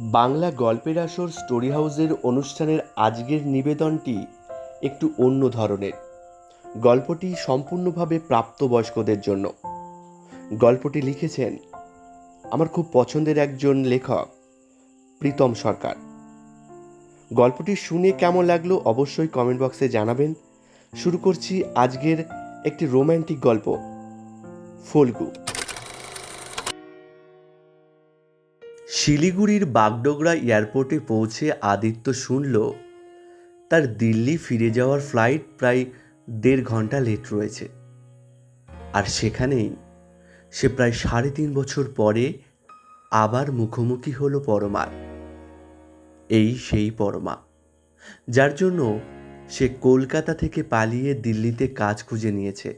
বাংলা গল্পের আসর স্টোরি হাউসের অনুষ্ঠানের আজকের নিবেদনটি একটু অন্য ধরনের। গল্পটি সম্পূর্ণভাবে প্রাপ্তবয়স্কদের জন্য। গল্পটি লিখেছেন আমার খুব পছন্দের একজন লেখক, প্রীতম সরকার। গল্পটি শুনে কেমন লাগল অবশ্যই কমেন্ট বক্সে জানাবেন। শুরু করছি আজকের একটি রোম্যান্টিক গল্প, ফল্গু। শিলিগুড়ির বাগডোগরা এয়ারপোর্টে পৌঁছে আদিত্য শুনল, তার দিল্লি ফিরে যাওয়ার ফ্লাইট প্রায় দেড় ঘণ্টা লেট রয়েছে। আর সেখানেই সে প্রায় সাড়ে তিন বছর পরে আবার মুখোমুখি হলো পরমার এই সেই পরমা, যার জন্য সে কলকাতা থেকে পালিয়ে দিল্লিতে কাজ খুঁজে নিয়েছে।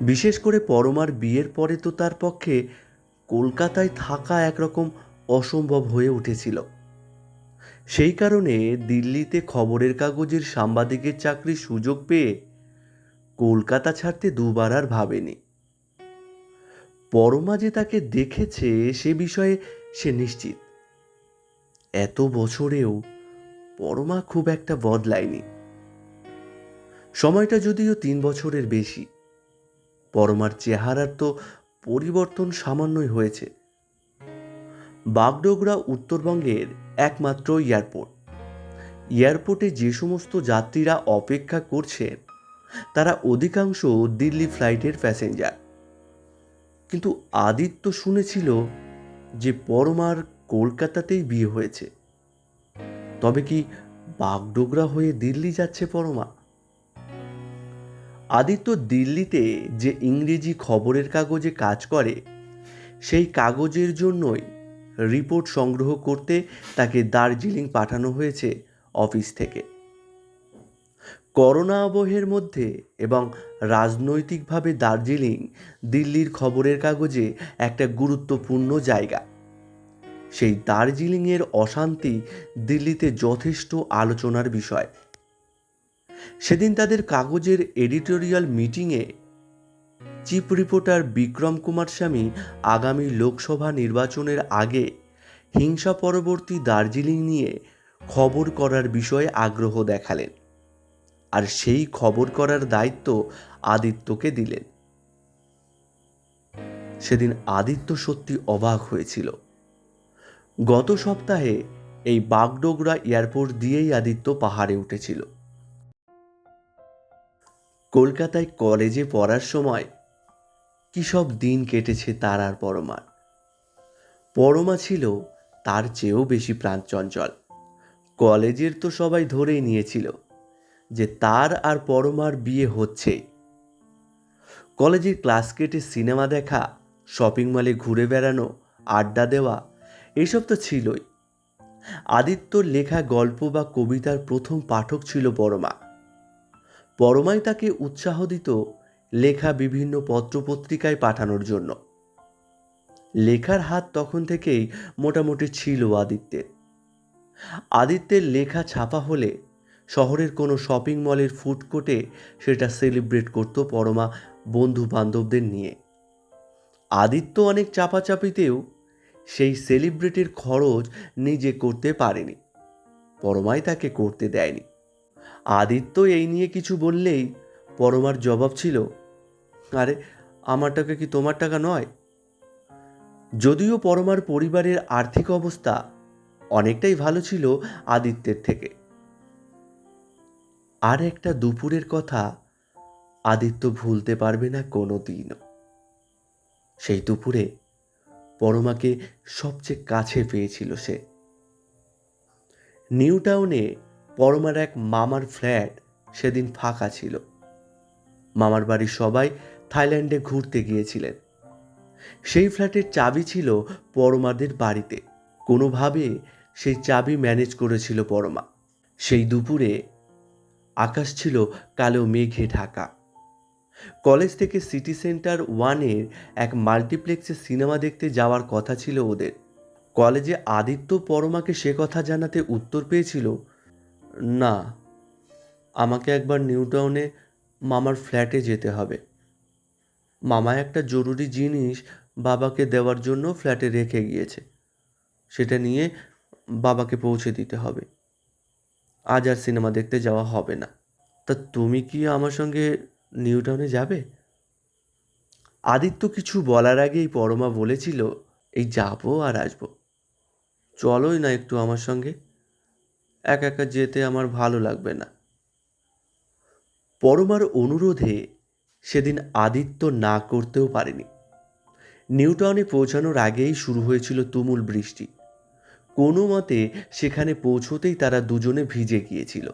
বিশেষ করে পরমার বিয়ের পরে তো তার পক্ষে কলকাতায় থাকা একরকম অসম্ভব হয়ে উঠেছিল। সেই কারণে দিল্লিতে খবরের কাগজের সাংবাদিকের চাকরির সুযোগ পেয়ে কলকাতা ছাড়তে দুবার আর ভাবেনি। পরমা যে তাকে দেখেছে সে বিষয়ে সে নিশ্চিত। এত বছরেও পরমা খুব একটা বদলায়নি। সময়টা যদিও তিন বছরের বেশি, পরমার চেহারার তো পরিবর্তন সামান্যই হয়েছে। বাগডোগরা উত্তরবঙ্গের একমাত্র এয়ারপোর্ট। এয়ারপোর্টে যে সমস্ত যাত্রীরা অপেক্ষা করছেন তারা অধিকাংশ দিল্লি ফ্লাইটের প্যাসেঞ্জার। কিন্তু আদিত্য শুনেছিল যে পরমার কলকাতাতেই বিয়ে হয়েছে। তবে কি বাগডোগরা হয়ে দিল্লি যাচ্ছে পরমা? আদিত্য দিল্লিতে যে ইংরেজি খবরের কাগজে কাজ করে, সেই কাগজের জন্যই রিপোর্ট সংগ্রহ করতে তাকে দার্জিলিং পাঠানো হয়েছে অফিস থেকে। করোনা আবহের মধ্যে এবং রাজনৈতিকভাবে দার্জিলিং দিল্লির খবরের কাগজে একটা গুরুত্বপূর্ণ জায়গা। সেই দার্জিলিংয়ের অশান্তি দিল্লিতে যথেষ্ট আলোচনার বিষয়। সেদিন তাদের কাগজের এডিটোরিয়াল মিটিংয়ে চিফ রিপোর্টার বিক্রম কুমার স্বামী আগামী লোকসভা নির্বাচনের আগে হিংসা পরবর্তী দার্জিলিং নিয়ে খবর করার বিষয়ে আগ্রহ দেখালেন আর সেই খবর করার দায়িত্ব আদিত্যকে দিলেন। সেদিন আদিত্য সত্যি অবাক হয়েছিল। গত সপ্তাহে এই বাগডোগরা এয়ারপোর্ট দিয়েই আদিত্য পাহাড়ে উঠেছিল। কলকাতায় কলেজে পড়ার সময় কী সব দিন কেটেছে তার আর পরমার। পরমা ছিল তার চেয়েও বেশি প্রাণচঞ্চল। কলেজের তো সবাই ধরেই নিয়েছিল যে তার আর পরমার বিয়ে হচ্ছেই কলেজের ক্লাস কেটে সিনেমা দেখা, শপিং মলে ঘুরে বেড়ানো, আড্ডা দেওয়া, এসব তো ছিলই। আদিত্যর লেখা গল্প বা কবিতার প্রথম পাঠক ছিল পরমা পরমাই তাকে উৎসাহ দিত লেখা বিভিন্ন পত্রপত্রিকায় পাঠানোর জন্য। লেখার হাত তখন থেকেই মোটামুটি ছিল আদিত্যের। আদিত্যের লেখা ছাপা হলে শহরের কোনো শপিং মলের ফুড কোর্টে সেটা সেলিব্রেট করত পরমা বন্ধু বান্ধবদের নিয়ে। আদিত্য অনেক চাপাচাপিতেও সেই সেলিব্রিটির খরচ নিজে করতে পারেনি। পরমাই তাকে করতে দেয়নি। আদিত্য এই নিয়ে কিছু বললেই পরমার জবাব ছিল, আরে, আমার টাকা কি তোমার টাকা নয়? যদিও পরমার পরিবারের আর্থিক অবস্থা অনেকটাই ভালো ছিল আদিত্যের থেকে। আর একটা দুপুরের কথা আদিত্য ভুলতে পারবে না কোনো দিনও সেই দুপুরে পরমাকে সবচেয়ে কাছে পেয়েছিল সে। নিউ টাউনে পরমার এক মামার ফ্ল্যাট সেদিন ফাঁকা ছিল। মামার বাড়ির সবাই থাইল্যান্ডে ঘুরতে গিয়েছিলেন। সেই ফ্ল্যাটের চাবি ছিল পরমাদের বাড়িতে। কোনোভাবে সেই চাবি ম্যানেজ করেছিল পরমা। সেই দুপুরে আকাশ ছিল কালো মেঘে ঢাকা। কলেজ থেকে সিটি সেন্টার ওয়ানের এক মাল্টিপ্লেক্সে সিনেমা দেখতে যাওয়ার কথা ছিল ওদের। কলেজে আদিত্য পরমাকে সে কথা জানাতে উত্তর পেয়েছিল না, আমাকে একবার নিউ টাউনে মামার ফ্ল্যাটে যেতে হবে। মামা একটা জরুরি জিনিস বাবাকে দেওয়ার জন্য ফ্ল্যাটে রেখে গিয়েছে। সেটা নিয়ে বাবাকে পৌঁছে দিতে হবে। আজ আর সিনেমা দেখতে যাওয়া হবে না। তা তুমি কি আমার সঙ্গে নিউ টাউনে যাবে? আদিত্য কিছু বলার আগেই পরমা বলেছিল, এই যাব আর আসব। চলোই না একটু আমার সঙ্গে। একা একা যেতে আমার ভালো লাগবে না। পরমার অনুরোধে সেদিন আদিত্য না করতেও পারেনি। নিউটাউনে পৌঁছানোর আগেই শুরু হয়েছিল তুমুল বৃষ্টি। কোনো মতে সেখানে পৌঁছতেই তারা দুজনে ভিজে গিয়েছিল।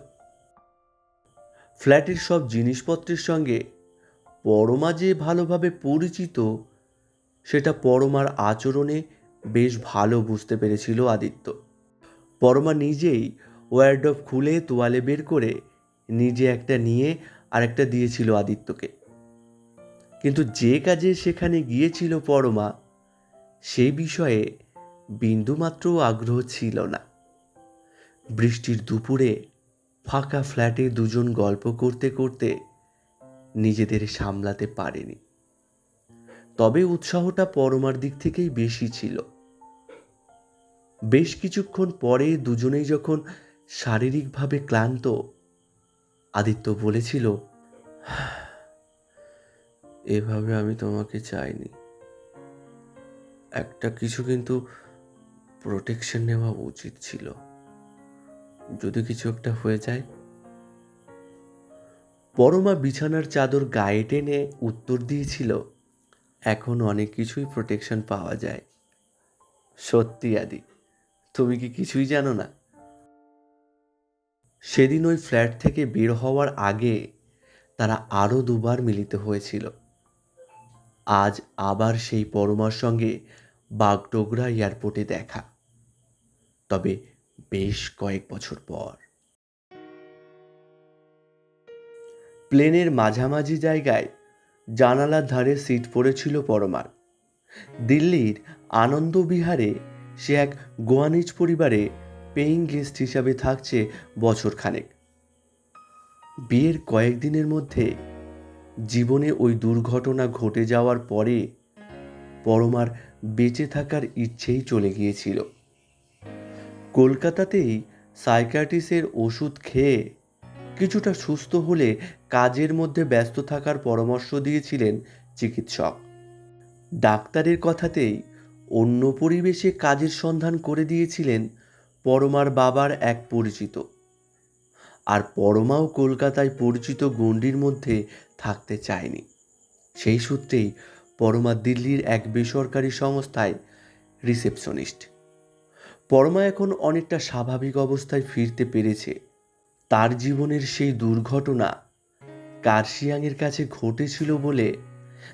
ফ্ল্যাটের সব জিনিসপত্রের সঙ্গে পরমা যে ভালোভাবে পরিচিত, সেটা পরমার আচরণে বেশ ভালো বুঝতে পেরেছিল আদিত্য। পরমা নিজেই ওয়ার্ডব খুলে তোয়ালে বের করে নিজে একটা নিয়ে আর একটা দিয়েছিল আদিত্যকে। কিন্তু যে কাজে সেখানে গিয়েছিল পরমা সেই বিষয়ে বিন্দুমাত্র আগ্রহ ছিল না। বৃষ্টির দুপুরে ফাঁকা ফ্ল্যাটে দুজন গল্প করতে করতে নিজেদের সামলাতে পারেনি। তবে উৎসাহটা পরমার দিক থেকেই বেশি ছিল। বেশ কিছুক্ষণ পরে দুজনেই যখন শারীরিকভাবে ক্লান্ত। আদিত্য বলেছিল, এভাবে আমি তোমাকে চাইনি। একটা কিছু কিন্তু প্রোটেকশন নেওয়া উচিত ছিল। যদি কিছু একটা হয়ে যায়? পরমা বিছানার চাদর গায়ে টেনে উত্তর দিয়েছিল, এখন অনেক কিছুই প্রোটেকশন পাওয়া যায়। সত্যি আদি, তুমি কি কিছুই জানো না? সেদিন ওই ফ্ল্যাট থেকে বের হওয়ার আগে তারা আরও দুবার মিলিত হয়েছিল। আজ আবার সেই পরমার সঙ্গে বাগডোগরা এয়ারপোর্টে দেখা। তবে বেশ কয়েক বছর পর। প্লেনের মাঝামাঝি জায়গায় জানালার ধারে সিট পড়েছিল পরমার। দিল্লির আনন্দবিহারে সে এক গোয়ানিজ পরিবারে পেইং গেস্ট হিসাবে থাকছে বছর খানেক বিয়ের কয়েকদিনের মধ্যে জীবনে ওই দুর্ঘটনা ঘটে যাওয়ার পরে পরমার বেঁচে থাকার ইচ্ছেই চলে গিয়েছিল। কলকাতাতেই সাইকাটিসের ওষুধ খেয়ে কিছুটা সুস্থ হলে কাজের মধ্যে ব্যস্ত থাকার পরামর্শ দিয়েছিলেন চিকিৎসক। ডাক্তারের কথাতেই অন্য পরিবেশে কাজের সন্ধান করে দিয়েছিলেন পরমার বাবার এক পরিচিত। আর পরমাও কলকাতায় পরিচিত গণ্ডির মধ্যে থাকতে চায়নি। সেই সূত্রেই পরমা দিল্লির এক বেসরকারি সংস্থায় রিসেপশনিস্ট। পরমা এখন অনেকটা স্বাভাবিক অবস্থায় ফিরতে পেরেছে। তার জীবনের সেই দুর্ঘটনা কার্শিয়াংয়ের কাছে ঘটেছিল বলে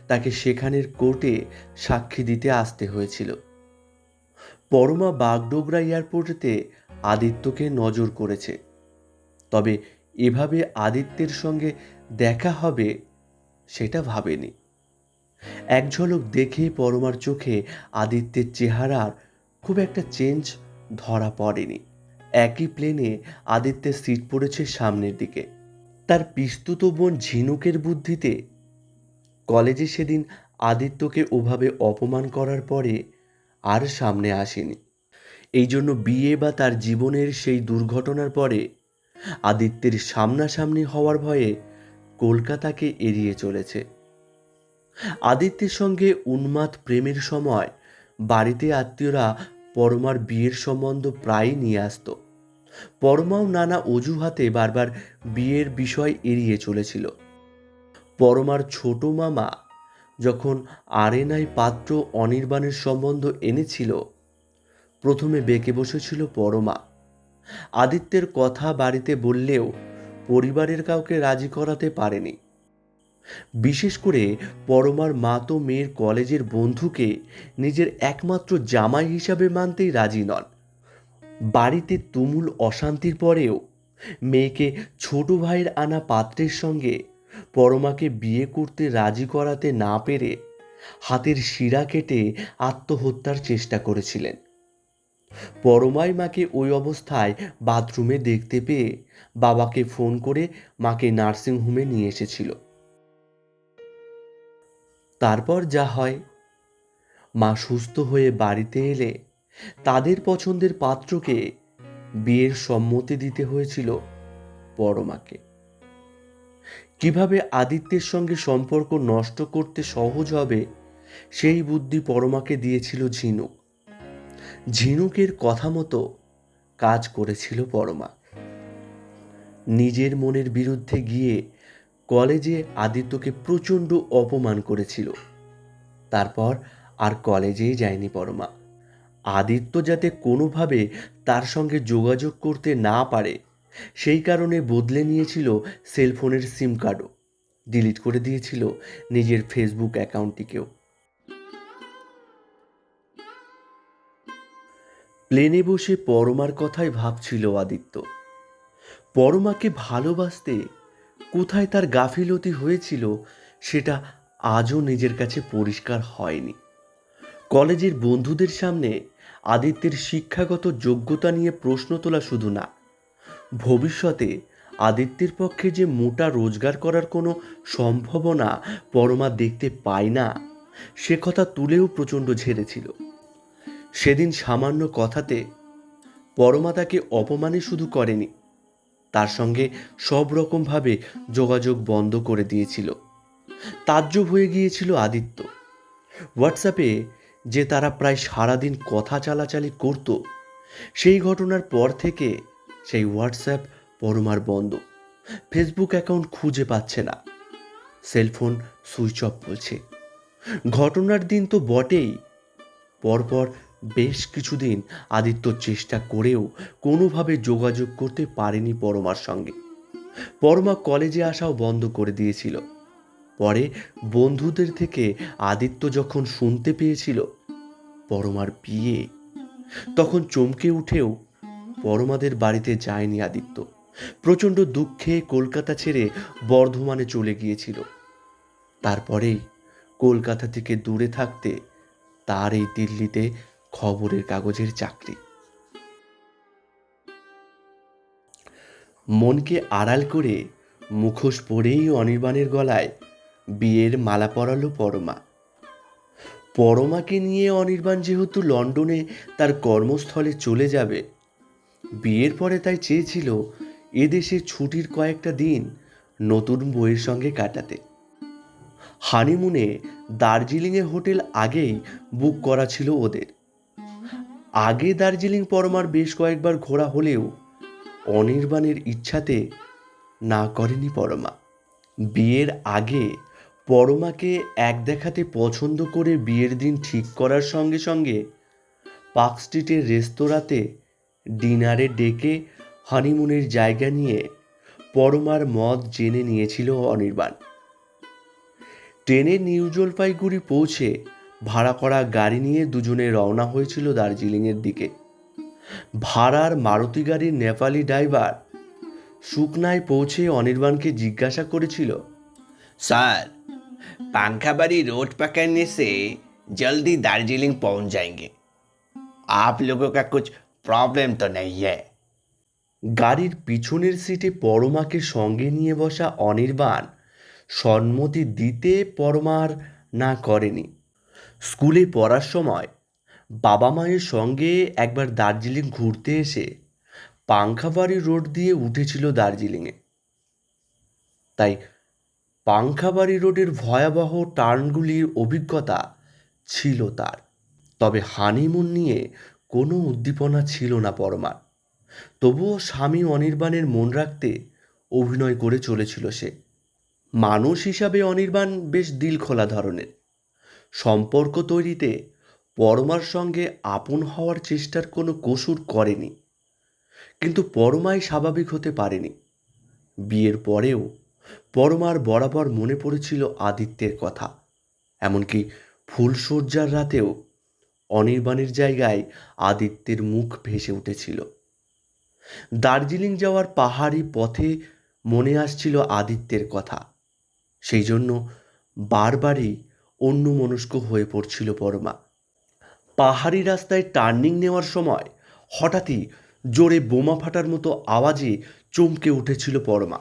তাকে সেখানের কোর্টে সাক্ষী দিতে আসতে হয়েছিল। পরমা বাগডোগরা এয়ারপোর্টেতে আদিত্যকে নজর করেছে। তবে এভাবে আদিত্যের সঙ্গে দেখা হবে সেটা ভাবেনি। এক ঝলক দেখে পরমার চোখে আদিত্যের চেহারার খুব একটা চেঞ্জ ধরা পড়েনি। একই প্লেনে আদিত্যের সিট পড়েছে সামনের দিকে। তার পিস্তুত বোন ঝিনুকের বুদ্ধিতে। কলেজে সেদিন আদিত্যকে ওভাবে অপমান করার পরে আর সামনে আসেনি। এই জন্য বিয়ে বা তার জীবনের সেই দুর্ঘটনার পরে আদিত্যের সামনাসামনি হওয়ার ভয়ে কলকাতাকে এড়িয়ে চলেছে। আদিত্যের সঙ্গে উন্মাদ প্রেমের সময় বাড়িতে আত্মীয়রা পরমার বিয়ের সম্বন্ধ প্রায়ই নিয়ে আসতো। পরমাও নানা অজুহাতে বারবার বিয়ের বিষয় এড়িয়ে চলেছিল। পরমার ছোট মামা যখন আরেনাই পাত্র অনির্বাণের সম্বন্ধ এনেছিল, প্রথমে বেঁকে বসেছিল পরমা। আদিত্যের কথা বাড়িতে বললেও পরিবারের কাউকে রাজি করাতে পারেনি। বিশেষ করে পরমার মা তো মেয়ের কলেজের বন্ধুকে নিজের একমাত্র জামাই হিসাবে মানতেই রাজি নন। বাড়িতে তুমুল অশান্তির পরেও মেয়েকে ছোট ভাইয়ের আনা পাত্রের সঙ্গে পরমাকে বিয়ে করতে রাজি করাতে না পেরে হাতের শিরা কেটে আত্মহত্যার চেষ্টা করেছিলেন। পরমাই মাকে ওই অবস্থায় বাথরুমে দেখতে পেয়ে বাবাকে ফোন করে মাকে নার্সিংহোমে নিয়ে এসেছিল। তারপর যা হয়, মা সুস্থ হয়ে বাড়িতে এলে তাদের পছন্দের পাত্রকে বিয়ের সম্মতি দিতে হয়েছিল পরমাকে। কীভাবে আদিত্যের সঙ্গে সম্পর্ক নষ্ট করতে সহজ হবে, সেই বুদ্ধি পরমাকে দিয়েছিল ঝিনুক। ঝিনুকের কথা মতো কাজ করেছিল পরমা। নিজের মনের বিরুদ্ধে গিয়ে কলেজে আদিত্যকে প্রচণ্ড অপমান করেছিল। তারপর আর কলেজেই যায়নি পরমা। আদিত্য যাতে কোনোভাবে তার সঙ্গে যোগাযোগ করতে না পারে সেই কারণে বদলে নিয়েছিল সেলফোনের সিম কার্ডও। ডিলিট করে দিয়েছিল নিজের ফেসবুক অ্যাকাউন্টটিকেও। প্লেনে বসে পরমার কথাই ভাবছিল আদিত্য। পরমাকে ভালোবাসতে কোথায় তার গাফিলতি হয়েছিল সেটা আজও নিজের কাছে পরিষ্কার হয়নি। কলেজের বন্ধুদের সামনে আদিত্যের শিক্ষাগত যোগ্যতা নিয়ে প্রশ্ন তোলা শুধু না ভবিষ্যতে আদিত্যের পক্ষে যে মোটা রোজগার করার কোনো সম্ভাবনা পরমা দেখতে পায় না, সে কথা তুলেও প্রচণ্ড ঝেড়েছিল। সেদিন সামান্য কথাতে পরমা তাকে অপমানে শুধু করেনি, তার সঙ্গে সব রকমভাবে যোগাযোগ বন্ধ করে দিয়েছিল। তাজ্জব হয়ে গিয়েছিল আদিত্য। হোয়াটসঅ্যাপে যে তারা প্রায় সারাদিন কথা চালাচালি করত, সেই ঘটনার পর থেকে সেই হোয়াটসঅ্যাপ পরমার বন্ধ। ফেসবুক অ্যাকাউন্ট খুঁজে পাচ্ছে না। সেলফোন সুইচ অফ বলছে। ঘটনার দিন তো বটেই। পরপর বেশ কিছুদিন আদিত্য চেষ্টা করেও কোনোভাবে যোগাযোগ করতে পারেনি পরমার সঙ্গে। পরমা কলেজে আসাও বন্ধ করে দিয়েছিল। পরে বন্ধুদের থেকে আদিত্য যখন শুনতে পেয়েছিল, পরমার বিয়ে, তখন চমকে উঠেও পরমাদের বাড়িতে যায়নি আদিত্য। প্রচণ্ড দুঃখে কলকাতা ছেড়ে বর্ধমানে চলে গিয়েছিল। তারপরেই কলকাতা থেকে দূরে থাকতে তার এই দিল্লিতে খবরের কাগজের চাকরি। মনকে আড়াল করে মুখোশ পরেই অনির্বাণের গলায় বিয়ের মালা পরালো পরমা। পরমাকে নিয়ে অনির্বাণ যেহেতু লন্ডনে তার কর্মস্থলে চলে যাবে বিয়ের পরে তাই চেয়েছিল এদেশে ছুটির কয়েকটা দিন নতুন বইয়ের সঙ্গে কাটাতে। হানিমুনে দার্জিলিংয়ে হোটেল আগেই বুক করা ছিল ওদের। আগে দার্জিলিং পরমার বেশ কয়েকবার ঘোরা হলেও অনির্বাণের ইচ্ছাতে না করেনি পরমা। বিয়ের আগে পরমাকে এক দেখাতে পছন্দ করে বিয়ের দিন ঠিক করার সঙ্গে সঙ্গে পার্ক স্ট্রিটের রেস্তোরাঁতে ডিনারে ডেকে হানিমুনের জায়গা নিয়ে পরমার মত জেনে নিয়েছিল অনির্বাণ ট্রেনে নিউ জলপাইগুড়ি পৌঁছে ভাড়া করা গাড়ি নিয়ে দুজনে রওনা হয়েছিল দার্জিলিংয়ের দিকে ভাড়ার মারুতি গাড়ির নেপালি ড্রাইভার সুকনায় পৌঁছে অনির্বাণকে জিজ্ঞাসা করেছিল सर पंखाबारी रोड पकड़ने से जल्दी दार्जिलिंग पहुंच जाएंगे आप लोगों का कुछ প্রবলেম তো নেই গাড়ির পিছনের সিটে পরমাকে সঙ্গে নিয়ে বসা অনির্বাণ সম্মতি দিতে পরমার না করেনি। স্কুলে পড়ার সময় বাবা মায়ের সঙ্গে একবার দার্জিলিং ঘুরতে এসে পাংখাবাড়ি রোড দিয়ে উঠেছিল দার্জিলিংয়ে। তাই পাংখাবাড়ি রোডের ভয়াবহ টার্নগুলির অভিজ্ঞতা ছিল তার। তবে হানিমুন নিয়ে কোনো উদ্দীপনা ছিল না পরমার। তবুও স্বামী অনির্বাণের মন রাখতে অভিনয় করে চলেছিল সে। মানুষ হিসাবে অনির্বাণ বেশ দিল খোলা ধরনের। সম্পর্ক তৈরিতে পরমার সঙ্গে আপন হওয়ার চেষ্টার কোনো কসুর করেনি। কিন্তু পরমাই স্বাভাবিক হতে পারেনি। বিয়ের পরেও পরমার বরাবর মনে পড়েছিল আদিত্যের কথা। এমনকি ফুলশয্যার রাতেও অনির্বাণের জায়গায় আদিত্যের মুখ ভেসে উঠেছিল। দার্জিলিং যাওয়ার পাহাড়ি পথে মনে আসছিল আদিত্যের কথা। সেই জন্য বারবারই অন্যমনস্ক হয়ে পড়ছিল পরমা পাহাড়ি রাস্তায় টার্নিং নেওয়ার সময় হঠাৎই জোরে বোমা ফাটার মতো আওয়াজে চমকে উঠেছিল পরমা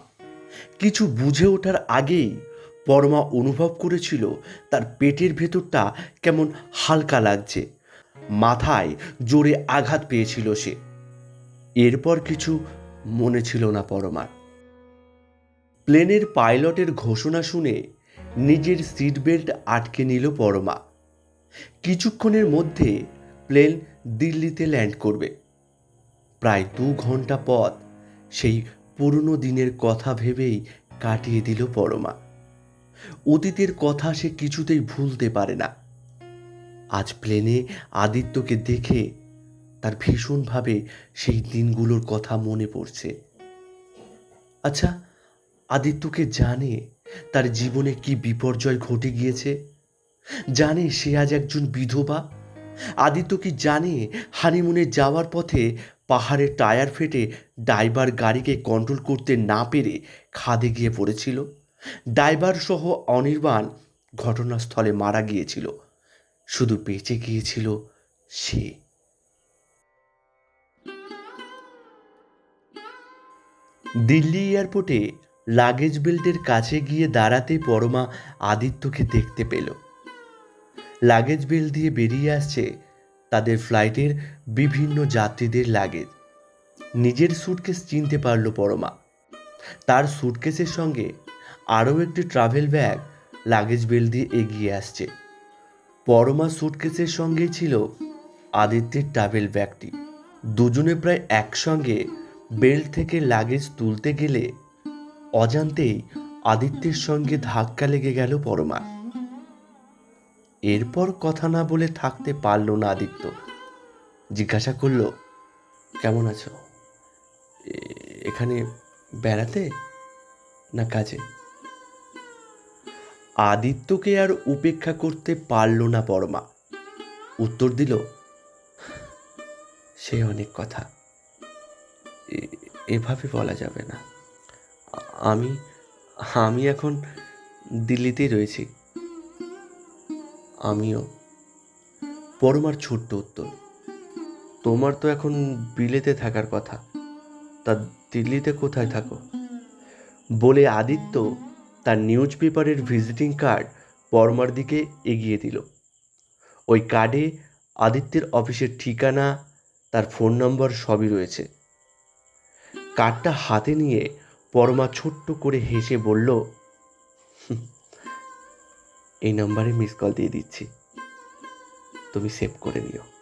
কিছু বুঝে ওঠার আগেই পরমা অনুভব করেছিল তার পেটের ভেতরটা কেমন হালকা লাগছে। মাথায় জোরে আঘাত পেয়েছিল সে। এরপর কিছু মনে ছিল না পরমার। প্লেনের পাইলটের ঘোষণা শুনে নিজের সিট বেল্ট আটকে নিল পরমা। কিছুক্ষণের মধ্যে প্লেন দিল্লিতে ল্যান্ড করবে। প্রায় দু ঘণ্টা পথ সেই পুরনো দিনের কথা ভেবেই কাটিয়ে দিল পরমা। অতীতের কথা সে কিছুতেই ভুলতে পারে না। আজ প্লেনে আদিত্যকে দেখে তার ভীষণভাবে সেই দিনগুলোর কথা মনে পড়ছে। আচ্ছা আদিত্যকে জানে তার জীবনে কি বিপর্যয় ঘটে গিয়েছে? জানে সে আজ একজন বিধবা? আদিত্য কি জানে হানিমুনে যাওয়ার পথে পাহাড়ের টায়ার ফেটে ড্রাইভার গাড়িকে কন্ট্রোল করতে না পেরে খাদে গিয়ে পড়েছিল? ড্রাইভার সহ অনির্বাণ ঘটনাস্থলে মারা গিয়েছিল। শুধু বেঁচে গিয়েছিল সে। দিল্লি এয়ারপোর্টে লাগেজ বেল্টের কাছে গিয়ে দাঁড়াতে পরমা আদিত্যকে দেখতে পেল। লাগেজ বেল্ট দিয়ে বেরিয়ে আসছে তাদের ফ্লাইটের বিভিন্ন যাত্রীদের লাগেজ। নিজের স্যুটকেস চিনতে পারল পরমা। তার স্যুটকেসের সঙ্গে আরও একটি ট্রাভেল ব্যাগ লাগেজ বেল্ট দিয়ে এগিয়ে আসছে। পরমা সুটকেসের সঙ্গেই ছিল আদিত্যের ট্রাভেল ব্যাগটি দুজনে প্রায় একসঙ্গে বেল্ট থেকে লাগেজ তুলতে গেলে অজান্তেই আদিত্যের সঙ্গে ধাক্কা লেগে গেল পরমা। এরপর কথা না বলে থাকতে পারল না আদিত্য। জিজ্ঞাসা করল, কেমন আছো? এখানে বেড়াতে না কাজে? আদিত্যকে আর উপেক্ষা করতে পারল না পরমা উত্তর দিল, সে অনেক কথা। এভাবে বলা যাবে না। আমি আমি এখন দিল্লিতেই রয়েছি। আমিও। পরমার ছোট্ট উত্তর, তোমার তো এখন বিলেতে থাকার কথা। তা দিল্লিতে কোথায় থাকো? বলে আদিত্য তার নিউজ পেপারের ভিজিটিং কার্ড পরমার দিকে এগিয়ে দিল। ওই কার্ডে আদিত্যের অফিসের ঠিকানা, তার ফোন নম্বর সবই রয়েছে। কার্ডটা হাতে নিয়ে পরমা ছোট্ট করে হেসে বলল এই নাম্বারে মিস কল দিয়ে দিচ্ছি। তুমি সেভ করে নিও।